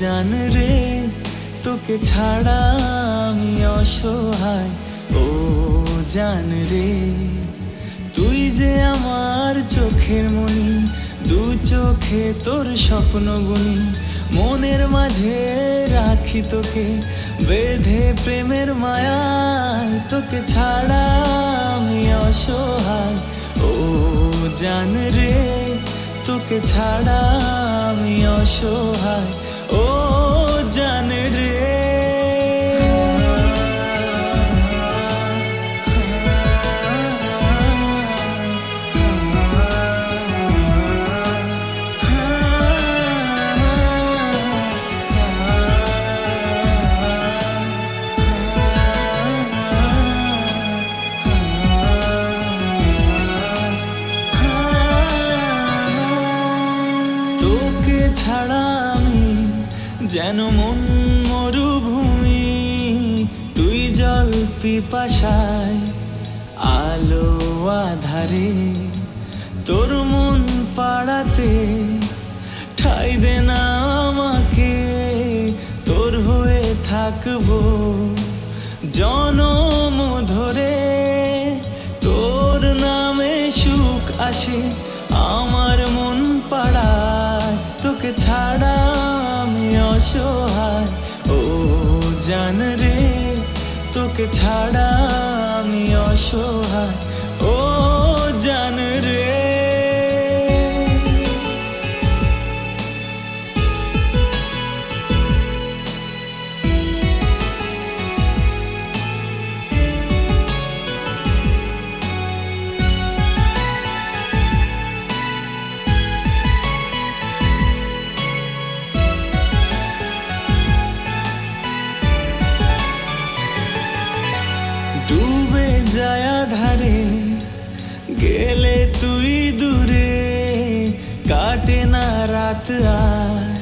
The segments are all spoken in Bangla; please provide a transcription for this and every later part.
জান রে, তোকে ছাড়া আমি অসহায়। ও জান রে, তুই যে আমার চোখের মনি, দু চোখে তোর স্বপ্ন বুনি মনের মাঝে রাখি তোকে, বেঁধে প্রেমের মায়ায় তোকে ছাড়া আমি অসহায়। ও জান রে, তোকে ছাড়া আমি অসহায়। ও জান রে যেন মন মরুভূমি, তুই জল পিপাসায়, আলো আধারে, তোর মন পাড়াতে ঠাই দে না আমাকে, তোর হয়ে থাকব জনম ধরে। তোর নামে সুখ আসে আমার মন পাড়ায়, তোকে ছাড়া অসহায়। ও জান রে তোকে ছাড়া আমি অসহায়। ও গেলে তুই দূরে, কাটে না রাত আর,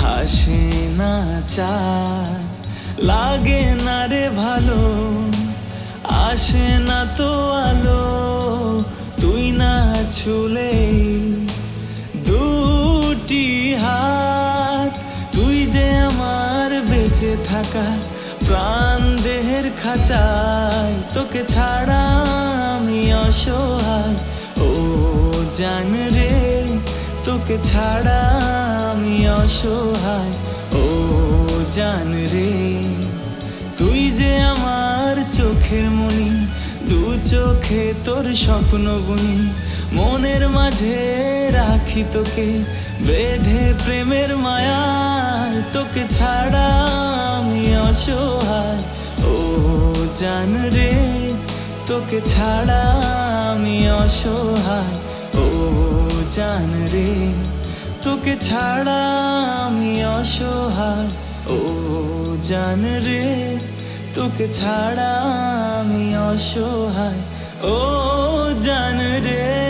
হাসে না চার লাগে না রে ভালো, আসে না তো আলো, তুই না ছুলে দুটি হাত। তুই যে আমার বেঁচে থাকা প্রাণ দেহের খাঁচায়, তোকে ছাড়া আমি অসহায়। ও জান রে, তোকে ছাড়া আমি অসহায়। ও জান রে, তুই যে আমার চোখের মনি, দু চোখে তোর স্বপ্ন বুনি। মনের মাঝে রাখি তোকে, বেঁধে প্রেমের মায়া তোকে ছাড়া অসহায়। ও জান রে, তোকে ছাড়া আমি অসহায়। ও জান রে, তোকে ছাড়া আমি অসহায়। ও জান রে, তোকে ছাড়া আমি অসহায়। ও জান রে।